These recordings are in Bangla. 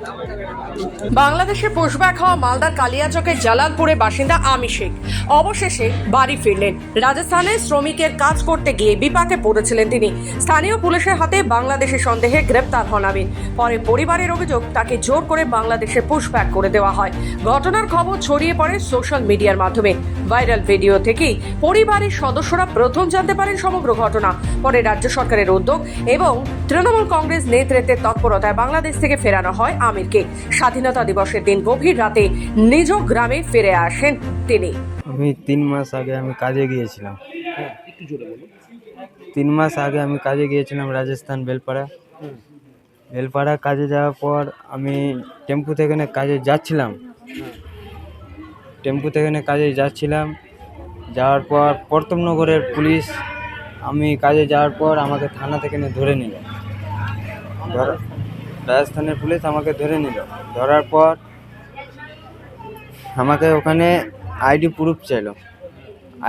you. বাংলাদেশে পুশব্যাক হওয়া মালদার কালিয়াচকের জালালপুরে বাসিন্দা আমি শেখ। অবশেষে বাড়ি ফিরলেন। রাজস্থানে শ্রমিকের কাজ করতে গিয়ে বিপাকে পড়েছিলেন তিনি। স্থানীয় পুলিশের হাতে বাংলাদেশের সন্দেহে গ্রেপ্তার হন আমিন পরে পরিবারের অভিযোগ, তাকে জোর করে বাংলাদেশে পুশব্যাক করে দেওয়া হয়। ঘটনার খবর ছড়িয়ে পড়ে সোশ্যাল মিডিয়ার মাধ্যমে। ভাইরাল ভিডিও থেকেই পরিবারের সদস্যরা প্রথম জানতে পারেন সমগ্র ঘটনা। পরে রাজ্য সরকারের উদ্যোগ এবং তৃণমূল কংগ্রেস নেতৃত্বের তৎপরতায় বাংলাদেশ থেকে ফেরানো হয় আমিরকে। স্বাধীনতা দিবসের দিন গভীর রাতে নিজ গ্রামে ফিরে আসেন তিনি। আমি তিন মাস আগে আমি কাজে গিয়েছিলাম। তিন মাস আগে আমি কাজে গিয়েছিলাম রাজস্থান বেলপাড়া। বেলপাড়া কাজে যাওয়ার পর আমি টেম্পু থেকে কাজে যাচ্ছিলাম। টেম্পু থেকে কাজে যাচ্ছিলাম। যাওয়ার পর প্রতাপনগরের পুলিশ আমি কাজে যাওয়ার পর আমাকে থানা থেকে ধরে নিল। রাজস্থানের পুলিশ আমাকে ধরে নিল। ধরার পর আমাকে ওখানে আইডি প্রুফ চাইলো।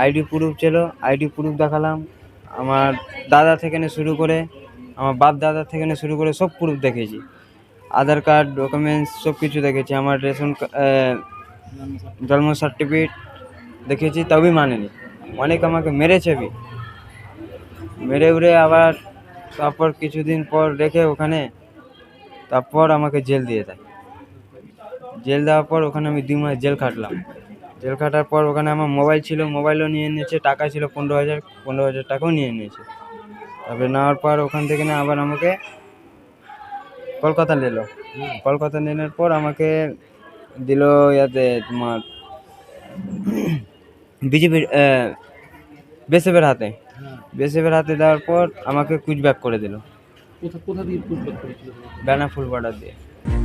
আইডি প্রুফ ছিল আইডি প্রুফ দেখালাম। আমার দাদা থেকে নিয়ে শুরু করে, আমার বাপ দাদা থেকে নিয়ে শুরু করে সব প্রুফ দেখেছি। আধার কার্ড ডকুমেন্টস সব কিছু দেখেছি। আমার রেশন জন্ম সার্টিফিকেট দেখেছি, তবেই মানেনি। অনেক আমাকে মেরেছে মেরে উড়ে আবার তারপর কিছুদিন পর রেখে ওখানে তারপর আমাকে জেল দিয়ে দেয়। জেল দেওয়ার পর ওখানে আমি দুই মাস জেল খাটলাম জেল খাটার পর ওখানে আমার মোবাইল ছিল মোবাইলও নিয়ে নিয়েছে টাকা ছিল পনেরো হাজার পনেরো হাজার টাকাও নিয়ে নিয়েছে। তারপরে নেওয়ার পর ওখান থেকে না আবার আমাকে কলকাতা নিল। কলকাতা নেওয়ার পর আমাকে দিল ইয়াতে তোমার বিজেপির বেসেফের হাতে। বেসেফের হাতে দেওয়ার পর আমাকে কুচব্যাক করে দিল। কোথা কোথা দিয়ে পুষব্যাক করেছিল? বেনা ফুল বর্ডার দিয়ে।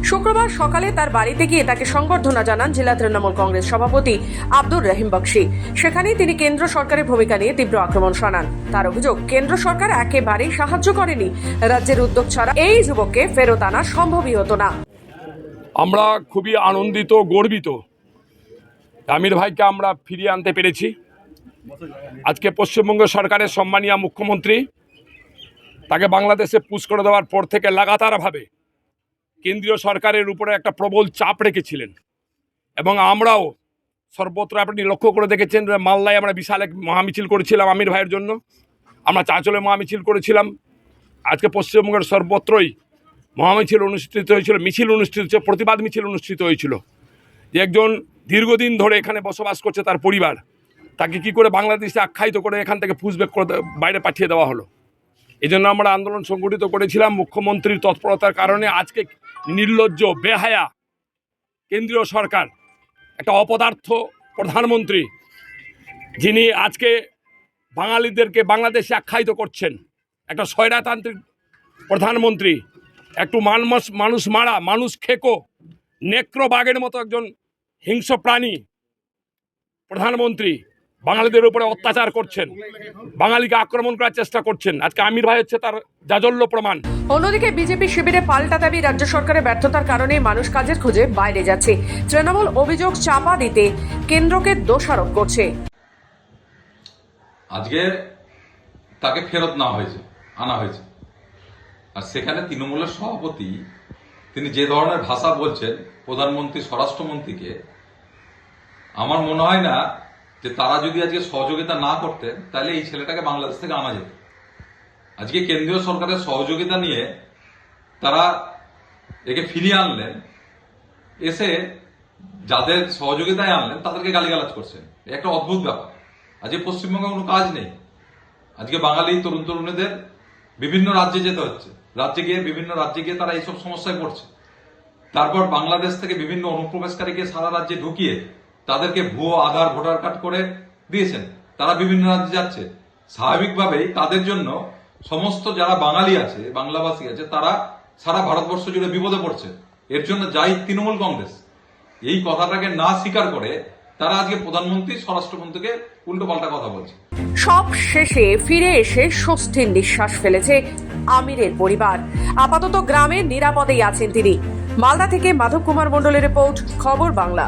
শুক্রবার সকালে তার বাড়িতে গিয়ে তাকে সংবর্ধনা জানান জেলা তৃণমূল কংগ্রেস সভাপতি আব্দুর রহিম বক্সি। সেখানেই তিনি কেন্দ্র সরকারের ভূমিকা নিয়ে তীব্র আক্রমণ শোনান। তার অভিযোগ কেন্দ্র সরকার একেবারেই সাহায্য করেনি। রাজ্যের উদ্যোগ ছাড়া এই যুবককে ফেরত আনা সম্ভবই হতো না। আমরা খুবই আনন্দিত গর্বিত। আমির ভাইকে আমরা ফিরিয়ে আনতে পেরেছি। আজকে পশ্চিমবঙ্গ সরকারের সম্মানীয় মুখ্যমন্ত্রী তাকে বাংলাদেশে পুশ করে দেওয়ার পর থেকে লাগাতারভাবে কেন্দ্রীয় সরকারের উপরে একটা প্রবল চাপ রেখেছিলেন। এবং আমরাও সর্বত্র আপনি লক্ষ্য করে দেখেছেন যে মালদায় আমরা বিশাল এক মহামিছিল করেছিলাম আমির ভাইয়ের জন্য। আমরা চাঁচলে মহামিছিল করেছিলাম। আজকে পশ্চিমবঙ্গের সর্বত্রই মহামিছিল অনুষ্ঠিত হয়েছিল, মিছিল অনুষ্ঠিত হয়েছিল, প্রতিবাদ মিছিল অনুষ্ঠিত হয়েছিল। যে একজন দীর্ঘদিন ধরে এখানে বসবাস করছে তার পরিবার, তাকে কি করে বাংলাদেশে আখ্যায়িত করে এখান থেকে পুষব্যাক করে বাইরে পাঠিয়ে দেওয়া হলো? এই জন্য আমরা আন্দোলন সংগঠিত করেছিলাম মুখ্যমন্ত্রীর তৎপরতার কারণে। আজকে নির্লজ্জ, বেহায়া কেন্দ্রীয় সরকার, একটা অপদার্থ প্রধানমন্ত্রী, যিনি আজকে বাঙালিদেরকে বাংলাদেশে আখ্যায়িত করছেন। একটা স্বৈরাতান্ত্রিক প্রধানমন্ত্রী, একটু মানুষ মানুষ মারা, মানুষ খেকো নেক্রো নেক্রবাগের মতো একজন হিংস্র প্রাণী প্রধানমন্ত্রী। বাঙালিদের উপরে অত্যাচার করছেন। বাঙালিকে আক্রমণ করার চেষ্টা করছেন। আজকে আমির ভাই হচ্ছে তার জাজল্য প্রমাণ। অন্যদিকে বিজেপি শিবিরে পাল্টা দাবি রাজ্য সরকারের ব্যর্থতার কারণে মানুষ কাজের খোঁজে বাইরে যাচ্ছে। তৃণমূল অভিযোগ চাপা দিতে কেন্দ্রকে দোষারোপ করছে। আজকে তাকে ফেরত নেওয়া হয়েছে আনা হয়েছে। আর সেখানে তৃণমূলের সভাপতি তিনি যে ধরনের ভাষা বলছেন প্রধানমন্ত্রী স্বরাষ্ট্রমন্ত্রীকে আমার মনে হয় না যে তারা যদি আজকে সহযোগিতা না করতেন তাহলে এই ছেলেটাকে বাংলাদেশ থেকে আনা যেত। আজকে কেন্দ্রীয় সরকারের সহযোগিতা নিয়ে তারা একে ফিরিয়ে আনলেন, এসে যাদের সহযোগিতায় আনলেন, তাদেরকে গালিগালাজ করছেন একটা অদ্ভুত ব্যাপার। আজকে পশ্চিমবঙ্গে কোনো কাজ নেই। আজকে বাঙালি তরুণ তরুণীদের বিভিন্ন রাজ্যে যেতে হচ্ছে। রাজ্যে গিয়ে, বিভিন্ন রাজ্যে গিয়ে তারা এইসব সমস্যায় পড়ছে। তারপর বাংলাদেশ থেকে বিভিন্ন অনুপ্রবেশকারীকে সারা রাজ্যে ঢুকিয়ে তাদেরকে ভুয়ো আধার, ভোটার কার্ড করে দিয়েছেন। তারা বিভিন্ন রাজ্যে যাচ্ছে। স্বাভাবিকভাবেই তাদের জন্য সমস্ত যারা বাঙালি আছে, বাংলাভাষী আছে, তারা সারা ভারতবর্ষ জুড়ে বিপদে পড়ছে। এর জন্য যাই তৃণমূল কংগ্রেস। এই কথাটাকে না স্বীকার করে তারা আজকে প্রধানমন্ত্রী, স্বরাষ্ট্রমন্ত্রীকে উল্টো পাল্টা কথা বলছে। সব শেষে ফিরে এসে স্বস্তির নিঃশ্বাস ফেলেছে আমিরের পরিবার। আপাতত গ্রামে নিরাপদেই আছেন তিনি। মালদা থেকে মাধব কুমার মণ্ডলের রিপোর্ট, খবর বাংলা।